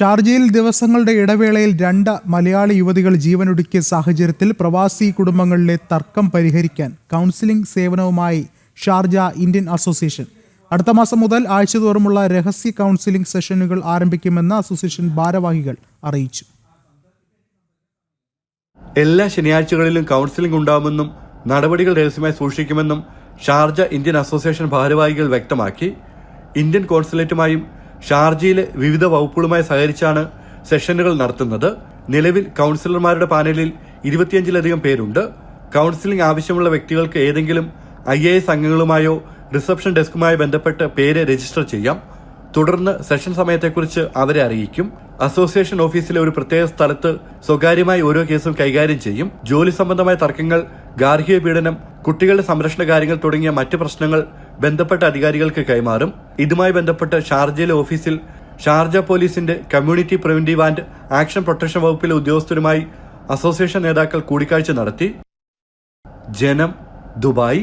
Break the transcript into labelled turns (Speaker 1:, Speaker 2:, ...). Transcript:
Speaker 1: ഷാർജയിൽ ദിവസങ്ങളുടെ ഇടവേളയിൽ രണ്ട് മലയാളി യുവതികൾ ജീവനൊടുക്കിയ സാഹചര്യത്തിൽ പ്രവാസി കുടുംബങ്ങളിലെ തർക്കം പരിഹരിക്കാൻ കൗൺസിലിംഗ് സേവനവുമായി ഷാർജ ഇന്ത്യൻ അസോസിയേഷൻ. അടുത്ത മാസം മുതൽ ആഴ്ചതോറുമുള്ള രഹസ്യ കൗൺസിലിംഗ് സെഷനുകൾ ആരംഭിക്കുമെന്ന് അസോസിയേഷൻ ഭാരവാഹികൾ അറിയിച്ചു.
Speaker 2: എല്ലാ ശനിയാഴ്ചകളിലും കൗൺസിലിംഗ് ഉണ്ടാകുമെന്നും നടപടികൾ രഹസ്യമായി സൂക്ഷിക്കുമെന്നും ഷാർജ ഇന്ത്യൻ അസോസിയേഷൻ ഭാരവാഹികൾ വ്യക്തമാക്കി. ഇന്ത്യൻ കോൺസുലേറ്റുമായും ഷാർജയിലെ വിവിധ വകുപ്പുകളുമായി സഹകരിച്ചാണ് സെഷനുകൾ നടത്തുന്നത്. നിലവിൽ കൗൺസിലർമാരുടെ പാനലിൽ ഇരുപത്തിയഞ്ചിലധികം പേരുണ്ട്. കൗൺസിലിംഗ് ആവശ്യമുള്ള വ്യക്തികൾക്ക് ഏതെങ്കിലും ഐ എ എസ് അംഗങ്ങളുമായോ റിസപ്ഷൻ ഡെസ്കുമായോ ബന്ധപ്പെട്ട് പേര് രജിസ്റ്റർ ചെയ്യാം. തുടർന്ന് സെഷൻ സമയത്തെക്കുറിച്ച് അവരെ അറിയിക്കും. അസോസിയേഷൻ ഓഫീസിലെ ഒരു പ്രത്യേക സ്ഥലത്ത് സ്വകാര്യമായി ഓരോ കേസും കൈകാര്യം ചെയ്യും. ജോലി സംബന്ധമായ തർക്കങ്ങൾ ഗാർഹിക പീഡനം കുട്ടികളുടെ സംരക്ഷണ കാര്യങ്ങൾ തുടങ്ങിയ മറ്റ് പ്രശ്നങ്ങൾ ബന്ധപ്പെട്ട അധികാരികൾക്ക് കൈമാറും. ഇതുമായി ബന്ധപ്പെട്ട് ഷാർജയിലെ ഓഫീസിൽ ഷാർജ പോലീസിന്റെ community preventive and action protection വകുപ്പിലെ ഉദ്യോഗസ്ഥരുമായി അസോസിയേഷൻ നേതാക്കൾ കൂടിക്കാഴ്ച നടത്തി. ജനം ദുബായ്.